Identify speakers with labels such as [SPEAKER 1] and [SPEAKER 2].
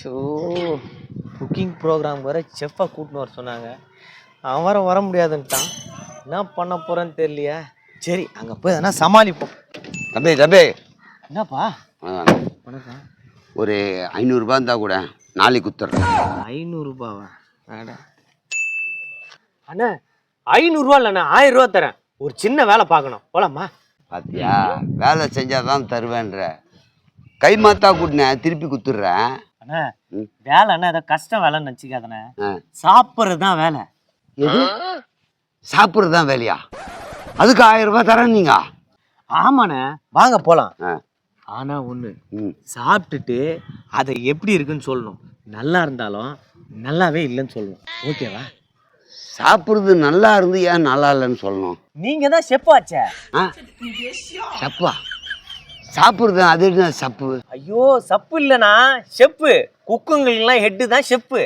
[SPEAKER 1] So cooking program வர செஃப்பை கூட்டின்னு வர சொன்னாங்க. அவன் வர வர முடியாதுன்ட்டான். என்ன பண்ண போகிறேன்னு தெரியலையே. சரி அங்கே போய் எதனா சமாளிப்போம்.
[SPEAKER 2] தம்பி தம்பி.
[SPEAKER 1] என்னப்பா? வணக்கம்.
[SPEAKER 2] ஒரு ஐநூறுரூபா இருந்தால் கூட நாளைக்கு குத்துட்றேன்
[SPEAKER 1] ஐநூறுரூபாவா அட அண்ணா ஐநூறுரூவா இல்லைண்ணா ஆயிரம் ரூபா தரேன். ஒரு சின்ன வேலை பார்க்கணும். போலாமா?
[SPEAKER 2] பாத்தியா? வேலை செஞ்சால் தான் தருவேன்ற. கை மாத்தா கூட்டினேன் திருப்பி குத்துடுறேன்
[SPEAKER 1] அண்ணா. வேலைன்னா ஏதோ கஷ்டம் வேலைன்னு நினச்சிக்காதண்ணே. சாப்பிட்றது தான் வேலை.
[SPEAKER 2] எது? சாப்பிட்றது தான் வேலையா? அதுக்கு ஆயிரம் ரூபாய் தரேன் நீங்க.
[SPEAKER 1] ஆமாண்ணே. வாங்க போகலாம்
[SPEAKER 2] ஆ.
[SPEAKER 1] ஆனா ஒன்று சாப்பிட்டுட்டு அதை எப்படி இருக்குன்னு சொல்லணும். நல்லா இருந்தாலும் நல்லாவே இல்லைன்னு சொல்லணும். ஓகேவா?
[SPEAKER 2] சாப்பிட்றது நல்லா இருந்து ஏன் நல்லா இல்லைன்னு சொல்லணும்?
[SPEAKER 1] நீங்க தான் செப்பாச்சே
[SPEAKER 2] ஆ. சப்பா? சாப்பிட்றது அது என்ன சப்பு?
[SPEAKER 1] ஐயோ சப்பு இல்லைண்ணா செப்பு. குக்குங்களுக்குலாம் ஹெட்டு தான் செப்பு.